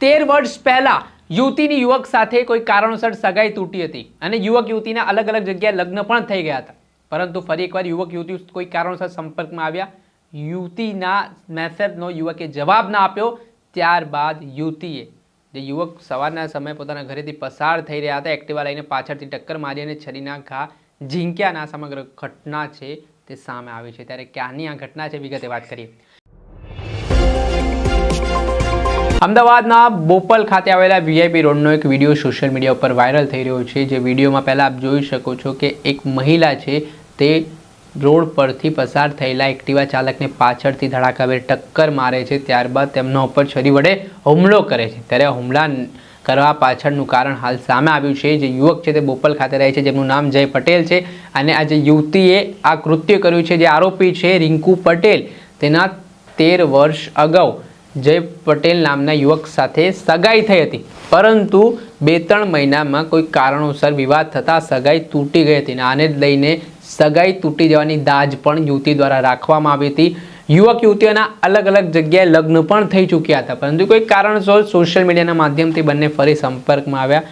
તેર વર્ષ પહેલા યુવતીની યુવક સાથે કોઈ કારણોસર સગાઈ તૂટી હતી અને યુવક યુવતીના અલગ અલગ જગ્યાએ લગ્ન પણ થઈ ગયા હતા. પરંતુ ફરી એકવાર યુવક યુવતી કોઈ કારણોસર સંપર્કમાં આવ્યા. યુવતીના મેસેજનો યુવકે જવાબ ના આપ્યો. ત્યારબાદ યુવતીએ, જે યુવક સવારના સમયે પોતાના ઘરેથી પસાર થઈ રહ્યા હતા, એક્ટિવા લઈને પાછળથી ટક્કર મારી અને છરીના ઘા ઝીંક્યાના સમગ્ર ઘટના છે તે સામે આવી છે. ત્યારે ક્યાંની આ ઘટના છે વિગતે વાત કરીએ. અમદાવાદના બોપલ ખાતે આવેલા વીઆઈપી રોડનો એક વીડિયો સોશિયલ મીડિયા ઉપર વાયરલ થઈ રહ્યો છે. જે વિડીયોમાં પહેલાં આપ જોઈ શકો છો કે એક મહિલા છે, તે રોડ પરથી પસાર થયેલા એક્ટિવા ચાલકને પાછળથી ધડાકાભેર ટક્કર મારે છે. ત્યારબાદ તેમના ઉપર છરી વડે હુમલો કરે છે. ત્યારે હુમલા કરવા પાછળનું કારણ હાલ સામે આવ્યું છે. જે યુવક છે તે બોપલ ખાતે રહે છે, જેમનું નામ જય પટેલ છે. અને આ જે યુવતીએ આ કૃત્ય કર્યું છે, જે આરોપી છે રિંકુ પટેલ, તેના તેર વર્ષ અગાઉ જય પટેલ નામના યુવક સાથે સગાઈ થઈ હતી. પરંતુ બે ત્રણ મહિનામાં કોઈ કારણોસર વિવાદ થતાં સગાઈ તૂટી ગઈ હતી અને આને લઈને સગાઈ તૂટી જવાની દાજ પણ યુવતી દ્વારા રાખવામાં આવી હતી. યુવક યુવતીઓના અલગ અલગ જગ્યાએ લગ્ન પણ થઈ ચૂક્યા હતા. પરંતુ કોઈ કારણસર સોશિયલ મીડિયાના માધ્યમથી બંને ફરી સંપર્કમાં આવ્યા.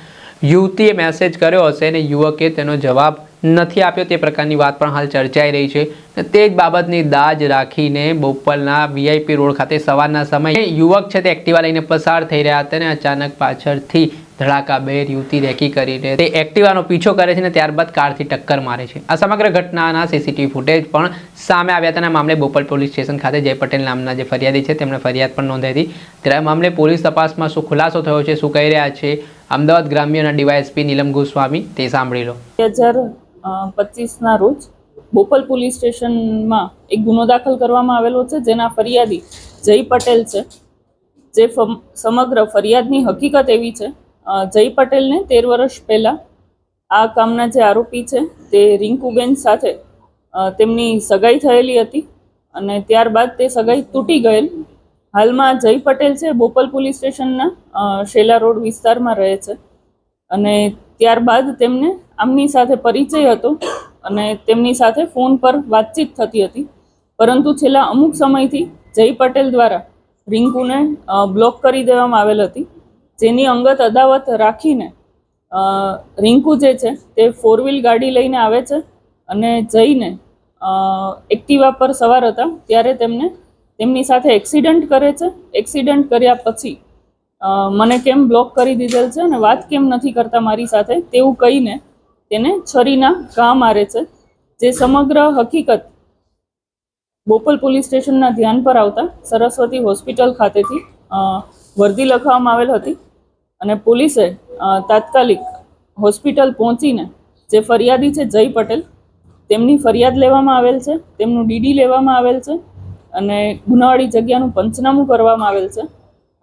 યુવતીએ મેસેજ કર્યો હશે અને યુવકે તેનો જવાબ નથી આપ્યો તે પ્રકારની વાત પણ હાલ ચર્ચાઈ રહી છે. તે જ બાબતની દાજ રાખીને બોપલના વીઆઈપી રોડ ખાતે સવારના સમયે યુવક છે તે એક્ટિવા લઈને પસાર થઈ રહ્યા હતા અને અચાનક પાછળથી ધડાકાભેર યુવતી રેકી કરીને તે એક્ટિવાનો પીછો કરે છે અને ત્યારબાદ કારથી ટક્કર મારે છે. આ સમગ્ર ઘટનાના સીસીટીવી ફૂટેજ પણ સામે આવ્યા હતા મામલે બોપલ પોલીસ સ્ટેશન ખાતે જય પટેલ નામના જે ફરિયાદી છે તેમણે ફરિયાદ પણ નોંધાઈ હતી. ત્યારે મામલે પોલીસ તપાસમાં શું ખુલાસો થયો છે, શું કહી રહ્યા છે, અમદાવાદ ગ્રામ્યના ડીવાયએસપી નીલમ ગોસ્વામી તે સાંભળી લો. બે પચીસના રોજ બોપલ પોલીસ સ્ટેશનમાં એક ગુનો દાખલ કરવામાં આવેલો છે, જેના ફરિયાદી જય પટેલ છે. જે સમગ્ર ફરિયાદની હકીકત એવી છે જય પટેલને તેર વર્ષ પહેલાં આ કામના જે આરોપી છે, તે રિંકુબેન સાથે તેમની સગાઈ થયેલી હતી અને ત્યારબાદ તે સગાઈ તૂટી ગયેલ. હાલમાં જય પટેલ છે, બોપલ પોલીસ સ્ટેશનના શેલા રોડ વિસ્તારમાં રહે છે અને ત્યારબાદ તેમને આમની સાથે પરિચય હતો અને તેમની સાથે ફોન પર વાતચીત થતી હતી. પરંતુ છેલ્લા અમુક સમયથી જય પટેલ દ્વારા રિંકુને બ્લોક કરી દેવામાં આવેલ હતી. જેની અંગત અદાવત રાખીને રિંકુ જે છે તે ફોર વ્હીલ ગાડી લઈને આવે છે અને જઈને એક્ટિવા પર સવાર હતા. ત્યારે તેમને તેમની સાથે એક્સિડન્ટ કરે છે. એક્સિડન્ટ કર્યા પછી મને કેમ બ્લોક કરી દીધેલ છે અને વાત કેમ નથી કરતા મારી સાથે તેવું કહીને તેને છરીના ઘા મારે છે, જે સમગ્ર હકીકત બોપલ પોલીસ સ્ટેશનના ધ્યાન પર આવતા સરસ્વતી હોસ્પિટલ ખાતેથી વર્દી લખવામાં આવેલ હતી અને પોલીસે તાત્કાલિક હોસ્પિટલ પહોંચીને જે ફરિયાદી છે જય પટેલ, તેમની ફરિયાદ લેવામાં આવેલ છે, તેમનું ડીડી લેવામાં આવેલ છે અને ગુનાવાળી જગ્યાનું પંચનામું કરવામાં આવેલ છે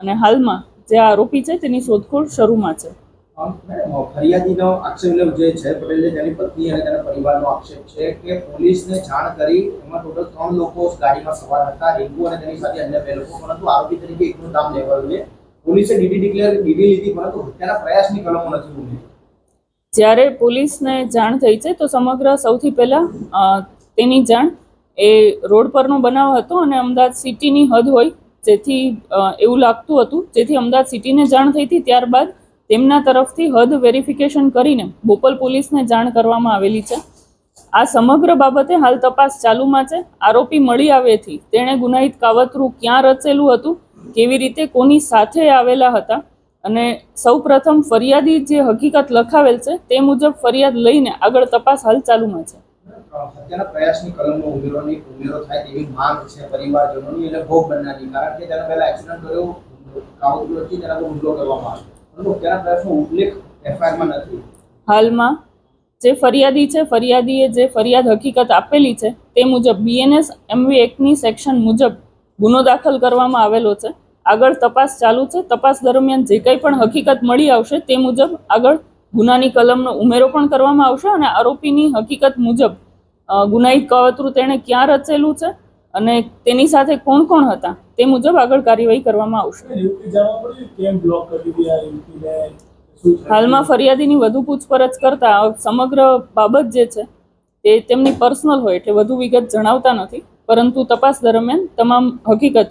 અને હાલમાં જે આરોપી છે તેની શોધખોળ શરૂમાં છે. ફરિયાદીનો આક્ષેપ જે છે પટેલે તેની પત્ની અને તેના પરિવારનો આક્ષેપ છે કે પોલીસને જાણ કરી એમાં ટોટલ ત્રણ લોકો ગાડીમાં સવાર હતા. રિંકુ અને તેની સાથે અન્ય બે લોકો, પરંતુ આરોપી તરીકે એકનું નામ લેવાયું છે. પોલીસે ડીડી ડિક્લેર, ડીડી લીધી, પરંતુ હત્યાના પ્રયાસની કલમો નથી ઉમેરી. જ્યારે પોલીસને જાણ થઈ છે, તો સમગ્ર સૌથી પહેલાં તેની જાણ એ રોડ પરનો બનાવ હતો અને અમદાવાદ સિટીની હદ હોય, જેથી એવું લાગતું હતું. જેથી અમદાવાદ સિટીને જાણ થઈ હતી. ત્યારબાદ તેમના તરફથી હદ વેરિફિકેશન કરીને બોપલ પોલીસને જાણ કરવામાં આવેલી છે. આ સમગ્ર બાબતે હાલ તપાસ ચાલુમાં છે. આરોપી મળી આવેથી તેણે ગુનાહિત કાવતરું ક્યાં રચેલું હતું, કેવી રીતે કોની સાથે આવેલા હતા અને સૌ પ્રથમ ફરિયાદી જે હકીકત લખાવેલ છે તે મુજબ ફરિયાદ લઈને આગળ તપાસ હાલ ચાલુમાં છે. કારણ કે હાલમાં જે ફરિયાદી છે, ફરિયાદીએ જે ફરિયાદ હકીકત આપેલી છે, તે મુજબ બીએનએસ એમવી એક્ટની સેક્શન મુજબ ગુનો દાખલ કરવામાં આવેલો છે. આગળ તપાસ ચાલુ છે. તપાસ દરમિયાન જે કંઈ પણ હકીકત મળી આવશે, તે મુજબ આગળ ગુનાની કલમનો ઉમેરો પણ કરવામાં આવશે અને આરોપીની હકીકત મુજબ ગુનાઈ કાવતરું તેણે ક્યાં રચેલું છે? અને તેની સાથે કોણ કોણ હતા તે મુજબ આગળ કાર્યવાહી કરવામાં આવશે? હાલમાં ફરિયાદીની વધુ પૂછપરછ કરતા સમગ્ર બાબત જે છે તે તેમની પર્સનલ હોય એટલે વધુ વિગત જણાવતા નથી પરંતુ તપાસ દરમિયાન તમામ હકીકત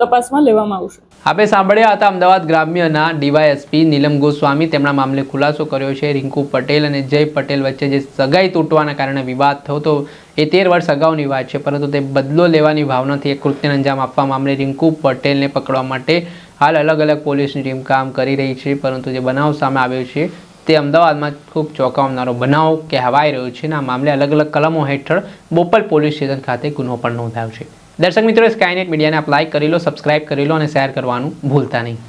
તપાસમાં લેવામાં આવશે. આપણે સાંભળ્યા હતા અમદાવાદ ગ્રામ્યના ડીવાયએસપી નીલમ ગોસ્વામી તેમના મામલે ખુલાસો કર્યો છે. રિંકુ પટેલ અને જય પટેલ વચ્ચે જે સગાઈ તૂટવાના કારણે વિવાદ થયો તો એ તેર વર્ષ અગાઉની વાત છે, પરંતુ તે બદલો લેવાની ભાવનાથી એક કૃત્યને અંજામ આપવા મામલે રિંકુ પટેલને પકડવા માટે હાલ અલગ અલગ પોલીસની ટીમ કામ કરી રહી છે, પરંતુ જે બનાવ સામે આવ્યો છે તે અમદાવાદમાં ખૂબ ચોંકાવનારો બનાવ કહેવાઈ રહ્યો છે અને આ મામલે અલગ અલગ કલમો હેઠળ બોપલ પોલીસ સ્ટેશન ખાતે ગુનો પણ નોંધાયો છે. દર્શક મિત્રો સ્કાયનેટ મીડિયાને લાઇક કરી લો સબસ્ક્રાઇબ કરી લો અને શેર કરવાનું ભૂલતા નહીં.